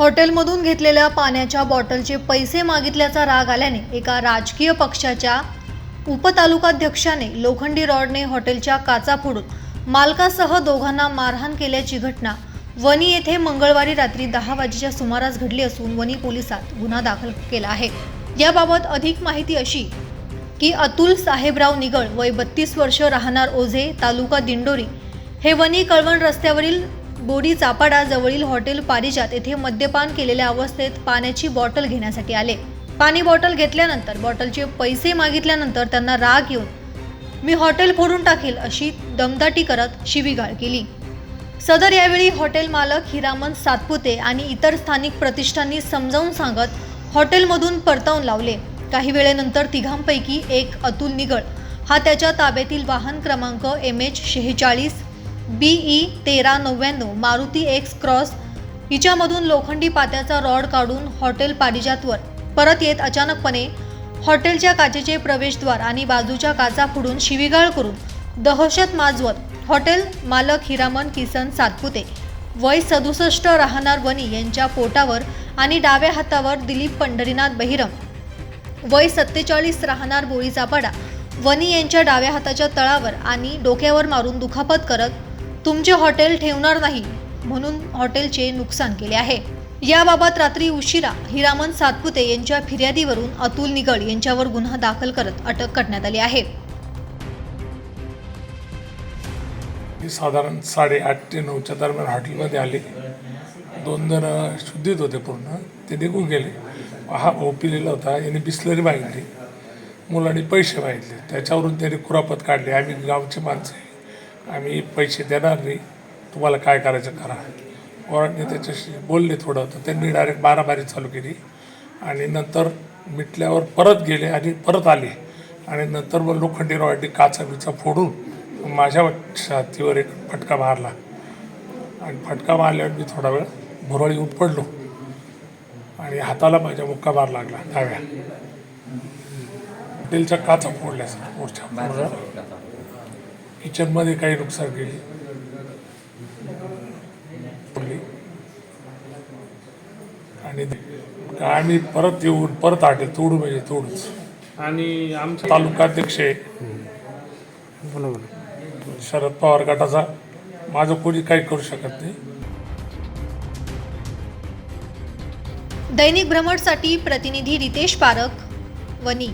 हॉटेलमधून घेतलेल्या पाण्याच्या बॉटलचे पैसे मागितल्याचा राग आल्याने एका राजकीय पक्षाच्या उपतालुकाध्यक्षाने लोखंडी रॉडने हॉटेलच्या काचा फोडून मालकासह दोघांना मारहाण केल्याची घटना वनी येथे मंगळवारी रात्री दहा वाजेच्या सुमारास घडली असून वनी पोलिसात गुन्हा दाखल केला आहे. याबाबत अधिक माहिती अशी की अतुल साहेबराव निगळ वय बत्तीस वर्ष राहणार ओझे तालुका दिंडोरी हे वनी कळवण रस्त्यावरील बोडी चापाडा जवळील हॉटेल पारिजात येथे मद्यपान केलेल्या अवस्थेत पाण्याची बॉटल घेण्यासाठी आले. पाणी बॉटल घेतल्यानंतर बॉटलचे पैसे मागितल्यानंतर त्यांना राग येऊन मी हॉटेल फोडून टाकेल अशी दमदाटी करत शिवीगाळ केली. सदर यावेळी हॉटेल मालक हिरामन सातपुते आणि इतर स्थानिक प्रतिष्ठांनी समजावून सांगत हॉटेलमधून परतावून लावले. काही वेळेनंतर तिघांपैकी एक अतुल निगळ. हा त्याच्या ताब्यातील वाहन क्रमांक एम एच शेहेचाळीस बी ई तेरा नव्याण्णव मारुती एक्स क्रॉस हिच्यामधून लोखंडी पात्याचा रॉड काढून हॉटेल पारिजातवर परत येत अचानकपणे हॉटेलच्या काचेचे प्रवेशद्वार आणि बाजूच्या काचा फुडून शिवीगाळ करून दहशत माजवत हॉटेल मालक हिरामन किसन सातपुते वय सदुसष्ट राहणार वनी यांच्या पोटावर आणि डाव्या हातावर दिलीप पंढरीनाथ बहिरम वय सत्तेचाळीस राहणार बोळीचा पाडा वनी यांच्या डाव्या हाताच्या तळावर आणि डोक्यावर मारून दुखापत करत तुमचे हॉटेल ठेवणार नाही म्हणून हॉटेलचे नुकसान केले आहे. याबाबत रात्री उशिरा हिरामन सातपुते यांच्या फिर्यादीवरून अतुल निगळ यांच्यावर गुन्हा दाखल करत अटक करण्यात आली आहे. मी साधारण साडेआठ ते नऊच्या दरम्यान हॉटेलमध्ये आले. दोन जण शुद्धीत होते पूर्ण. ते निघून गेले. हा भाऊ पिलेला होता. याने बिस्लरी मागितली. मुलांनी पैसे मागितले. त्याच्यावरून त्यांनी कुरापत काढली. आम्ही गावचे माणसं आहे. आम्ही पैसे देणार नाही. तुम्हाला काय करायचं करा. वॉरंटने त्याच्याशी बोलले थोडं तर त्यांनी डायरेक्ट बाराबारी चालू केली. आणि नंतर मिटल्यावर परत गेले आणि परत आले. आणि नंतर मग लोखंडी रॉयटी काचा बिचा फोडून माझ्या छातीवर एक फटका मारला. आणि फटका मारल्यावर मी थोडा वेळ भुरळ येऊन पडलो. आणि हाताला माझ्या मुक्का मार लागला डाव्या. हॉटेलच्या काचा फोडल्या सर पुढच्या किचनमध्ये काही नुकसान केली. आणि आम्ही परत येऊन परत आटे तोडू म्हणजे तोडूच. आणि आमच्या तालुकाध्यक्ष आहे. बोला बोला शरद पवार गटाचा. माझं कोणी काही करू शकत नाही. दैनिक भ्रमणसाठी प्रतिनिधी रितेश पारख वनी